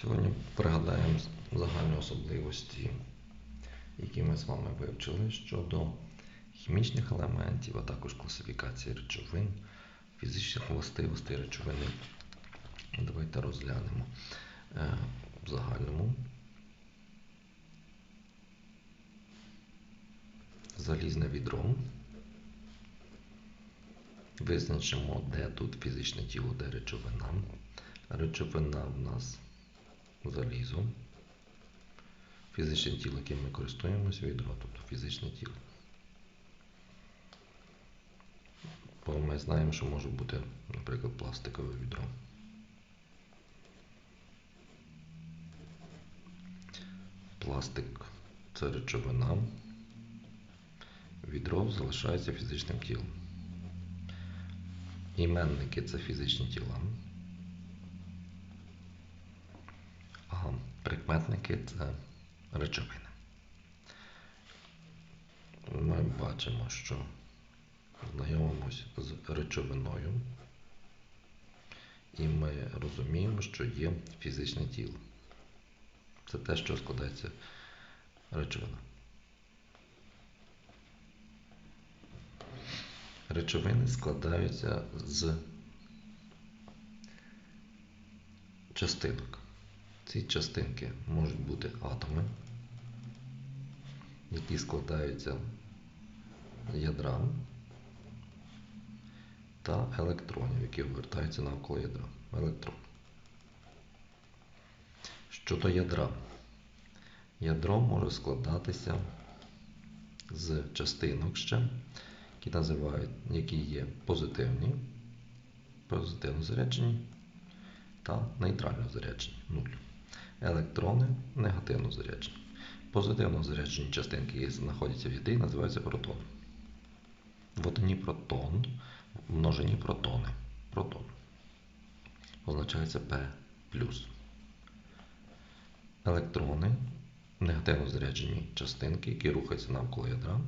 Сьогодні пригадаємо загальні особливості, які ми з вами вивчили щодо хімічних елементів, а також класифікації речовин, фізичних властивостей речовини. Давайте розглянемо е, в загальному. Залізне відро. Визначимо, де тут фізичне тіло, де речовина. Речовина в нас залізо. Фізичне тіло, яким ми користуємося, відро, тобто фізичне тіло. Бо ми знаємо, що може бути, наприклад, пластикове відро. Пластик це речовина. Відро залишається фізичним тілом. Іменники це фізичні тіла. А прикметники це речовини. Ми бачимо, що знайомимося з речовиною, і ми розуміємо, що є фізичне тіло. Це те, що складається речовина. Речовини складаються з частинок. Ці частинки можуть бути атоми, які складаються з ядра та електронів, які обертаються навколо ядра. Електрон. Щодо ядра. Ядро може складатися з частинок ще, які називають, які є позитивні, позитивно заряджені та нейтрально заряджені. Нуль. Електрони негативно заряджені. Позитивно заряджені частинки, які знаходяться в ядрі, називаються протон. В протон, в множині протони. Протон. Означається P. Електрони, негативно заряджені частинки, які рухаються навколо ядра,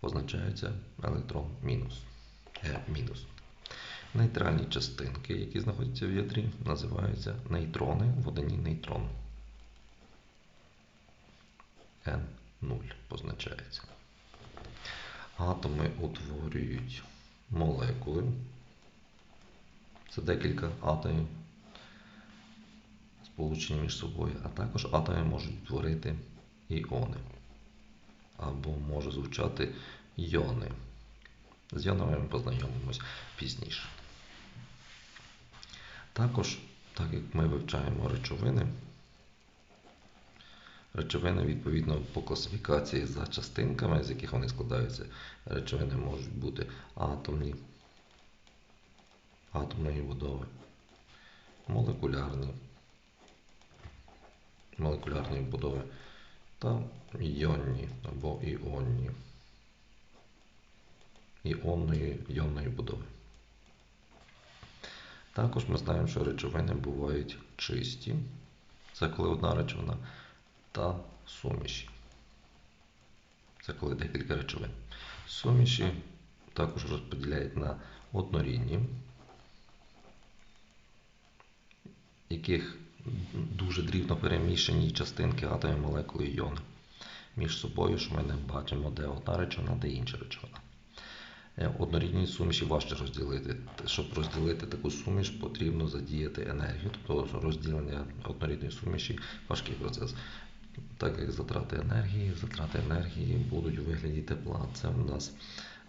позначаються електрон мінус. Е мінус. Нейтральні частинки, які знаходяться в ядрі, називаються нейтрони, водяні нейтрон. N0 позначається. Атоми утворюють молекули. Це декілька атомів, сполучені між собою, а також атоми можуть творити іони. Або може звучати йони. З йонами ми познайомимось пізніше. Також, так як ми вивчаємо речовини, речовини, відповідно, по класифікації за частинками, з яких вони складаються, речовини можуть бути атомні, атомної будови, молекулярні, молекулярної будови та іонні або іонні, іонної іонної будови. Також ми знаємо, що речовини бувають чисті, це коли одна речовина, та суміші. Це коли декілька речовин. Суміші також розподіляють на однорідні, яких дуже дрібно перемішані частинки атомів молекули і. Між собою, що ми не бачимо, де одна речовина, де інша речовина. Е, однорідні суміші важче розділити. Щоб розділити таку суміш, потрібно задіяти енергію, тобто розділення однорідної суміші важкий процес. Так як затрати енергії, затрати енергії будуть у вигляді тепла. Це у нас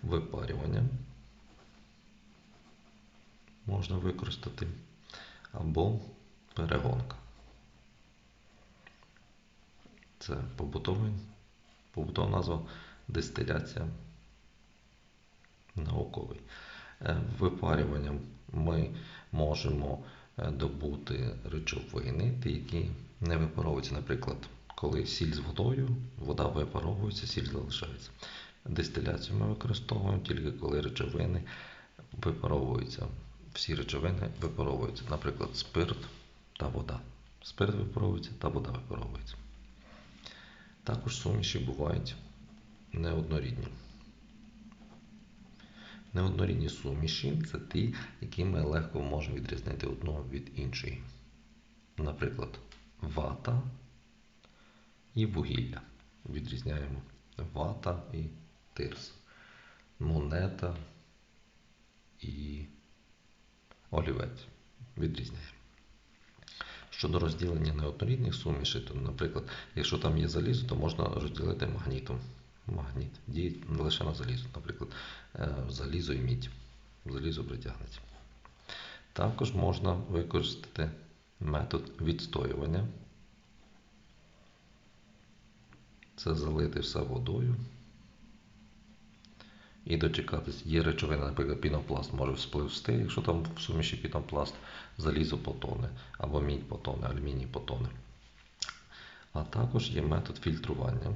випарювання. Можна використати або перегонка. Це побутовий, побутова назва дистиляція науковий. Е, випарюванням ми можемо е, добути речовини, які не випаровуються, наприклад, коли сіль з водою, вода випаровується, сіль залишається. Дистиляцію ми використовуємо тільки коли речовини випаровуються. Всі речовини випаровуються, наприклад, спирт та вода. Спирт випаровується та вода випаровується. Також суміші бувають неоднорідні. Неоднорідні суміші це ті, які ми легко можемо відрізнити одного від іншої. Наприклад, вата і вугілля. Відрізняємо вата і тирс. Монета і олівець. Відрізняємо. Щодо розділення неоднорідних сумішей, то, наприклад, якщо там є залізо, то можна розділити магнітом. Магніт діє лише на залізо, наприклад, е, залізо і мідь. Залізо притягнеться. Також можна використати метод відстоювання. Це залити все водою і дочекатись. Є речовина, наприклад, пінопласт може спливсти, якщо там в суміші пінопласт, залізо потоне, або мідь потоне, алюміній потоне. А також є метод фільтрування.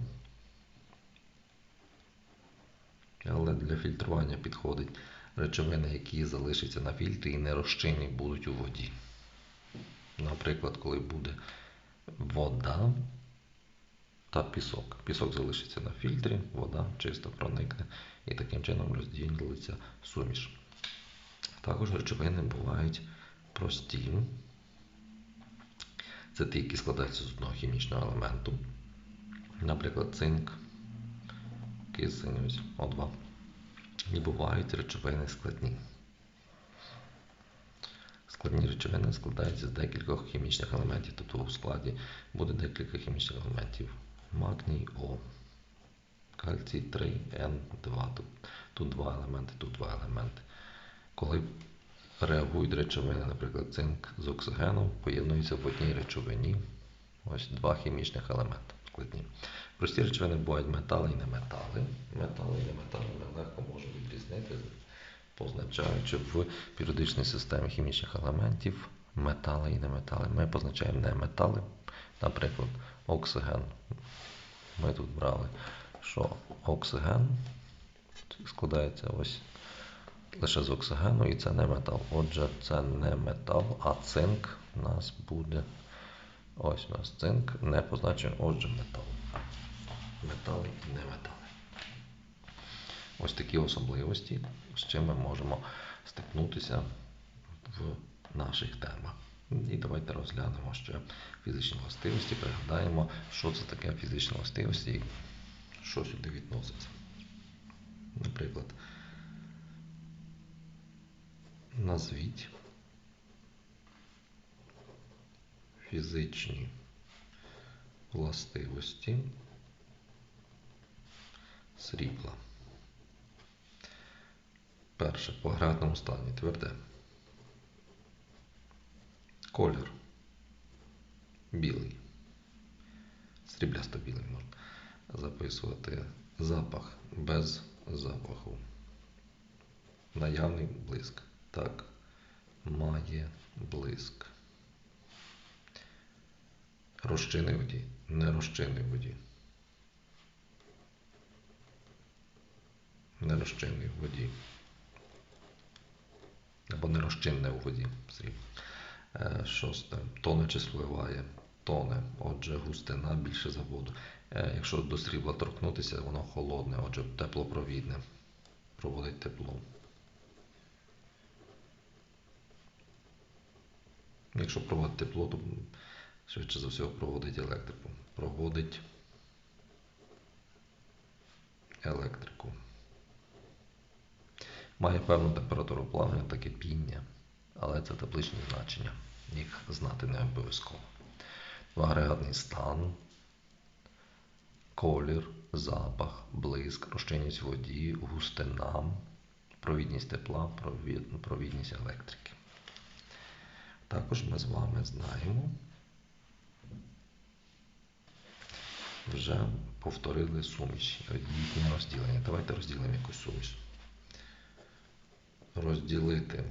Але для фільтрування підходить речовини, які залишаться на фільтрі і не розчинні будуть у воді. Наприклад, коли буде вода та пісок. Пісок залишиться на фільтрі, вода чисто проникне і таким чином розділиться суміш. Також речовини бувають прості. Це ті, які складаються з одного хімічного елементу. Наприклад, цинк, кисень, ось О2. І бувають речовини складні. Складні речовини складаються з декількох хімічних елементів, тобто у складі буде декілька хімічних елементів. Магній О, кальцій 3Н2. Тут, тут два елементи, тут два елементи. Коли реагують речовини, наприклад, цинк з оксигеном, поєднуються в одній речовині. Ось два хімічних елементи складні. Прості речовини бувають метали і неметали. Метали і неметали ми легко можемо відрізнити, позначаючи в періодичній системі хімічних елементів метали і неметали. Ми позначаємо неметали, наприклад, оксиген. Ми тут брали, що оксиген складається ось лише з оксигену, і це не метал. Отже, це не метал, а цинк у нас буде. Ось у нас цинк не позначений, отже, метал. Метали і не метали. Ось такі особливості, з чим ми можемо стикнутися в наших темах. І давайте розглянемо ще фізичні властивості, пригадаємо, що це таке фізичні властивості і що сюди відноситься. Наприклад, назвіть фізичні властивості срібла. Перше по агрегатному стані тверде. Колір білий. Сріблясто білий можна записувати запах без запаху. Наявний блиск. Так, має блиск. Розчини воді. Не розчини в воді. Не розчинний в воді. Або не розчинне у воді. Срібло. Е, Шосте. Тоне чи спливає. Тоне. Отже, густина більше за воду. Е, Якщо до срібла торкнутися, воно холодне, отже, теплопровідне. Проводить тепло. Якщо проводить тепло, то швидше за все проводить електрику. Проводить електрику. Має певну температуру плавлення та кипіння, але це табличні значення. Їх знати не обов'язково. Агрегатний стан, колір, запах, блиск, розчинність воді, густина, провідність тепла, провід- провідність електрики. Також ми з вами знаємо, вже повторили суміші, їхнє розділення. Давайте розділимо якусь суміш. Розділити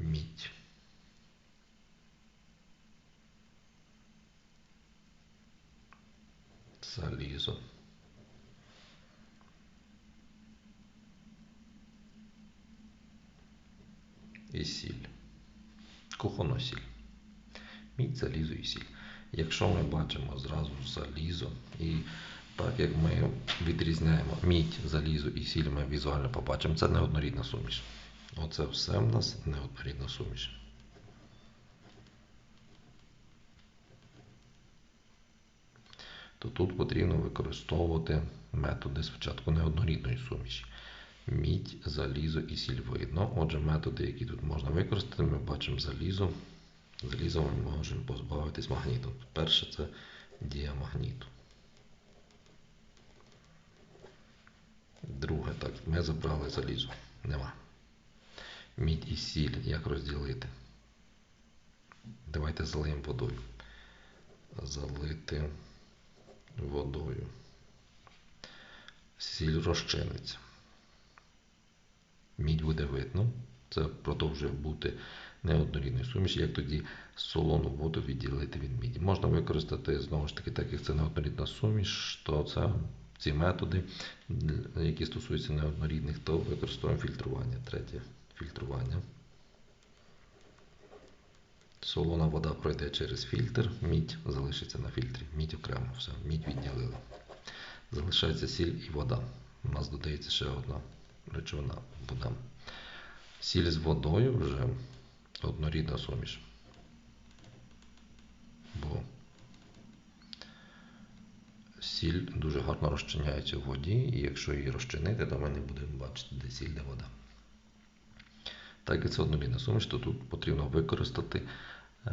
мідь. Залізо. І сіль. Кухонну сіль. Мідь, залізо і сіль. Якщо ми бачимо зразу залізо, і так як ми відрізняємо мідь, залізо і сіль, ми візуально побачимо, це неоднорідна суміш. Оце все в нас неоднорідна суміш. То тут потрібно використовувати методи спочатку неоднорідної суміші. Мідь, залізо і сіль. Отже, методи, які тут можна використати, ми бачимо залізо. Залізо ми можемо позбавитись магніту. Перше це дія магніту. Друге, так, ми забрали залізо. Нема. Мідь і сіль. Як розділити? Давайте залиємо водою. Залити водою. Сіль розчиниться. Мідь буде видно. Це продовжує бути неоднорідною суміші. Як тоді солону воду відділити від міді? Можна використати знову ж таки, так як це неоднорідна суміш, то це ці методи, які стосуються неоднорідних, то використовуємо фільтрування. Третє фільтрування. Солона вода пройде через фільтр, мідь залишиться на фільтрі. Мідь окремо, все, мідь відділили. Залишається сіль і вода. У нас додається ще одна речовина вода. Сіль з водою вже однорідна суміш. Бо сіль дуже гарно розчиняється в воді, і якщо її розчинити, то ми не будемо бачити, де сіль, де вода. Так як це однорідна суміш, то тут потрібно використати е,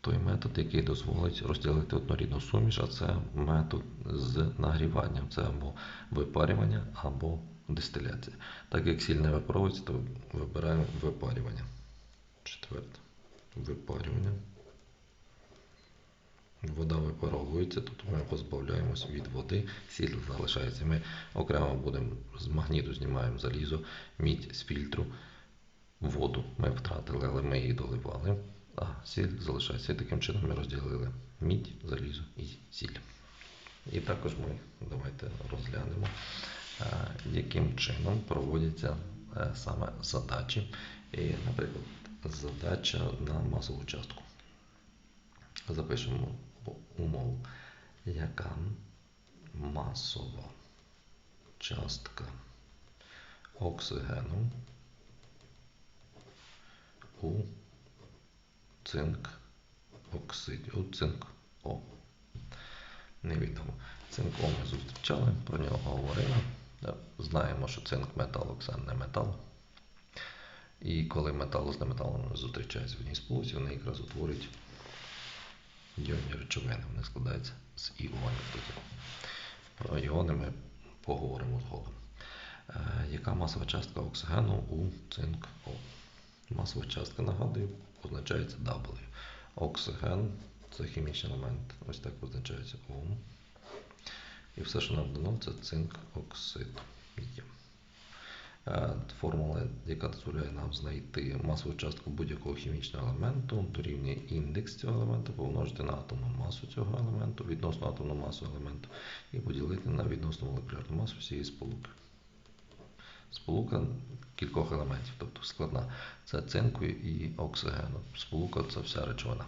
той метод, який дозволить розділити однорідну суміш, а це метод з нагріванням. Це або випарювання, або дистиляція. Так як сіль не випаровується, то вибираємо випарювання. Четверте. Випарювання. Вода випаровується, тобто ми позбавляємось від води, сіль залишається. Ми окремо будемо з магніту знімаємо залізо, мідь з фільтру, воду ми втратили, але ми її доливали, а сіль залишається. І таким чином ми розділили мідь, залізо і сіль. І також ми давайте розглянемо, е, яким чином проводяться е, саме задачі. І, наприклад, задача на масову частку. Запишемо умову, яка масова частка оксигену у цинк оксиді, у цинк О. Невідомо. Цинк О ми зустрічали, про нього говорили. Знаємо, що цинк метал, оксан не метал. І коли метал з неметалом зустрічаються в одній сполуці, вони якраз утворюють іонні речовини. Вони складаються з іонів. Про іони ми поговоримо згодом. Е, яка масова частка оксигену у цинк О? Масова частка, нагадую, позначається W. Оксиген це хімічний елемент, ось так позначається О. І все, що нам дано, це цинк оксид. Е, Формула, яка дозволяє нам знайти масову частку будь-якого хімічного елементу, дорівнює індекс цього елементу, помножити на атомну масу цього елементу, відносно атомну масу елементу, і поділити на відносно молекулярну масу всієї сполуки. Сполука кількох елементів, тобто складна. Це цинку і оксигену. Сполука це вся речовина.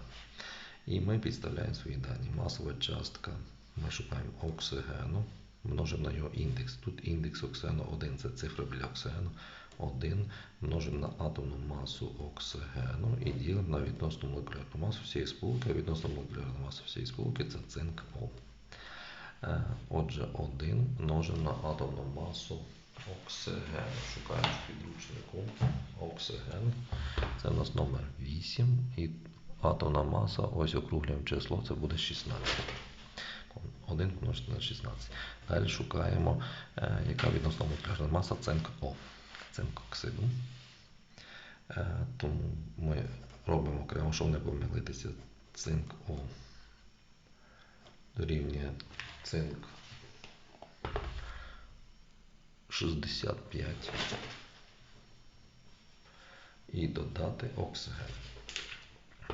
І ми підставляємо свої дані. Масова частка. Ми шукаємо оксигену, множимо на його індекс. Тут індекс оксигену 1 це цифра біля оксигену. 1 множимо на атомну масу оксигену і ділимо на відносну молекулярну масу всієї сполуки. Відносно молекулярну масу всієї сполуки це цинк О. Е, Отже, 1 множимо на атомну масу оксиген. Шукаємо підручнику оксиген. Це у нас номер 8. І атомна маса, ось округлюємо число, це буде 16. 1 помножити на 16. Далі шукаємо, е, яка відносно молекулярна маса цинк О. Цинк оксиду. Е, тому ми робимо окремо, щоб не помилитися. Цинк О дорівнює цинк 65 і додати оксиген.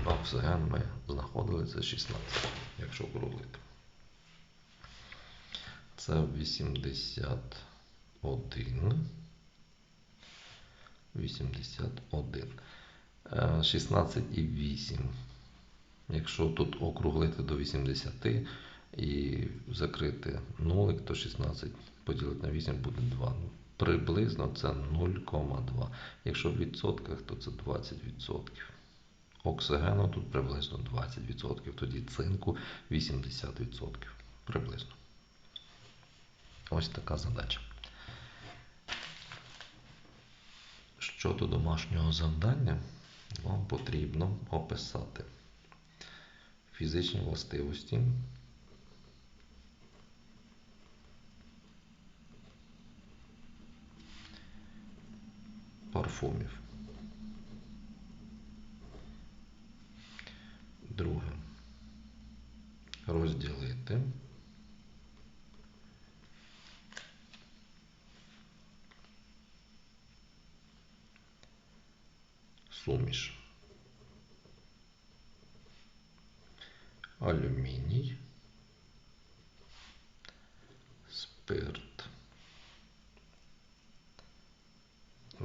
Оксиген ми знаходили це 16, якщо округлити. Це 81. 81. 16 і 8. Якщо тут округлити до 80 і закрити нулик, то 16 поділити на 8 буде 2. Ну, Приблизно це 0,2. Якщо в відсотках, то це 20%. Оксигену тут приблизно 20%, тоді цинку 80%. Приблизно. Ось така задача. Щодо домашнього завдання, вам потрібно описати фізичні властивості парфумів. Друге. Розділити суміш. Алюміній, спирт,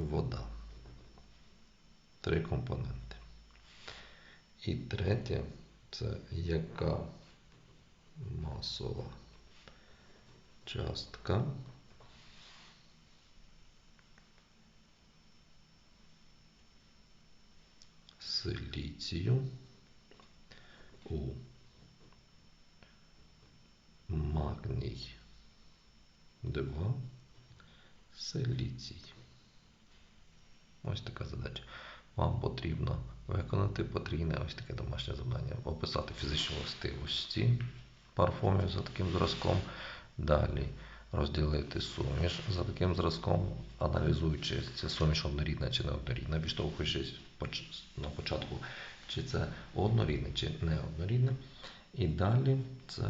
Вода. Три компоненти. І третє це яка масова частка силіцію у магній 2 силіцій. Ось така задача. Вам потрібно виконати потрійне ось таке домашнє завдання, описати фізичні властивості парфумів за таким зразком. Далі розділити суміш за таким зразком, аналізуючи, ця суміш однорідна чи не однорідна, відштовхуючись на початку, чи це однорідне, чи не однорідне. І далі це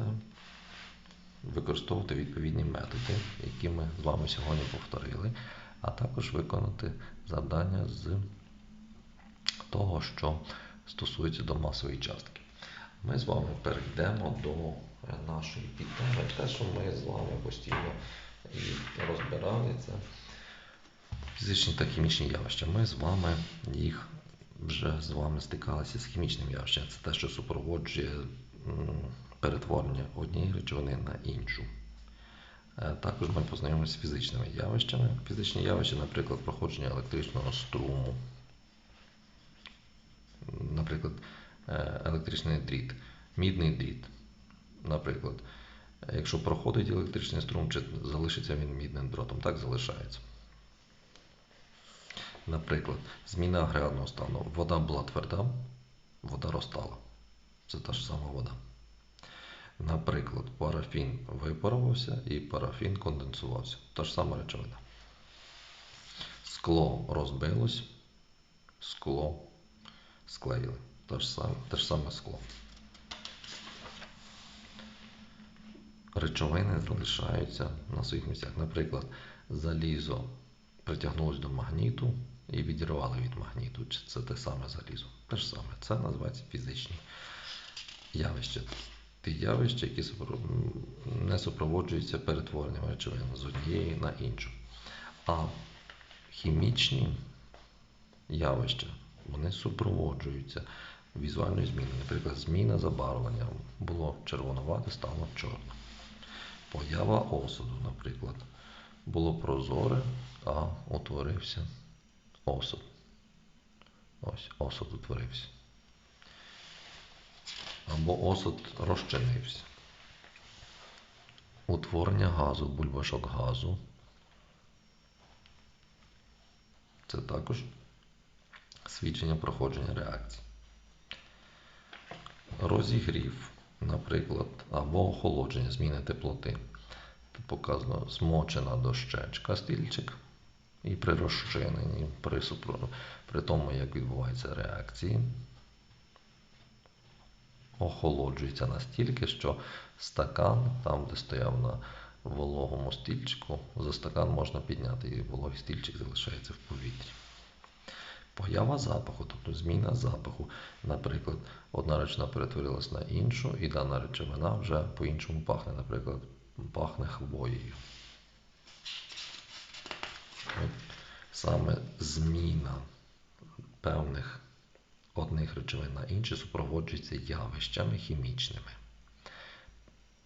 використовувати відповідні методи, які ми з вами сьогодні повторили, а також виконати завдання з того, що стосується до масової частки. Ми з вами перейдемо до нашої підтеми. Те, що ми з вами постійно розбирали, це фізичні та хімічні явища. Ми з вами їх вже з вами стикалися з хімічним явищем. Це те, що супроводжує перетворення однієї речовини на іншу. Е, також ми познайомимося з фізичними явищами. Фізичні явища, наприклад, проходження електричного струму. Наприклад, е, електричний дріт, мідний дріт. Наприклад, якщо проходить електричний струм, чи залишиться він мідним дротом, так залишається. Наприклад, зміна агрегатного стану. Вода була тверда, вода розтала. Це та ж сама вода. Наприклад, парафін випарувався і парафін конденсувався. Та ж сама речовина. Скло розбилось, скло склеїли. Те ж саме, те ж саме скло. Речовини залишаються на своїх місцях. Наприклад, залізо притягнулось до магніту і відірвали від магніту. Чи це те саме залізо? Те ж саме. Це називається фізичні явища. Ті явища, які не супроводжуються перетворенням речовин з однієї на іншу. А хімічні явища вони супроводжуються візуальною зміною. Наприклад, зміна забарвлення було червонувате, стало чорне. Поява осаду, наприклад, було прозоре, а утворився осад. Ось осад утворився. Або осад розчинився. Утворення газу, бульбашок газу. Це також свідчення проходження реакції. Розігрів, наприклад, або охолодження зміни теплоти. Тут показано змочена дощечка стільчик. І при розчиненні, при, при тому, як відбуваються реакції, охолоджується настільки, що стакан, там, де стояв на вологому стільчику, за стакан можна підняти, і вологий стільчик залишається в повітрі. Поява запаху, тобто зміна запаху. Наприклад, одна речовина перетворилась на іншу, і дана речовина вже по-іншому пахне, наприклад, пахне хвоєю. Саме зміна певних одних речовин на інші супроводжується явищами хімічними.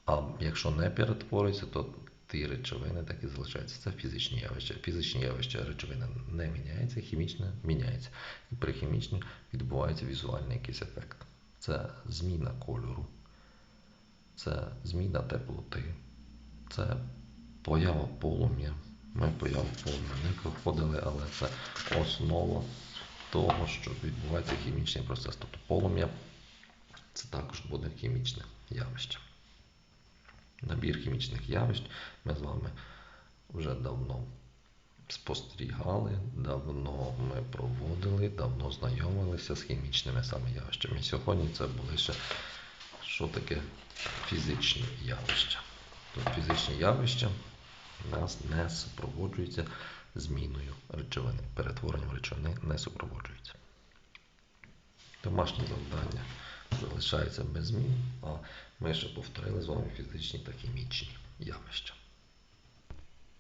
А якщо не перетворюється, то ті речовини так і залишаються. Це фізичні явища. Фізичні явища речовини не міняється, хімічне міняється. І при хімічній відбувається візуальний якийсь ефект. Це зміна кольору це зміна теплоти, це поява полум'я. Ми появу полум'я не проходили, але це основа того, що відбувається хімічний процес. Тобто полум'я це також буде хімічне явище. Набір хімічних явищ ми з вами вже давно спостерігали, давно ми проводили, давно знайомилися з хімічними саме явищами. Сьогодні це були ще що таке фізичні явища. Тобто фізичні явища у нас не супроводжуються зміною речовини. Перетворенням речовини не супроводжується. Домашнє завдання залишається без змін, а ми ще повторили з вами фізичні та хімічні явища.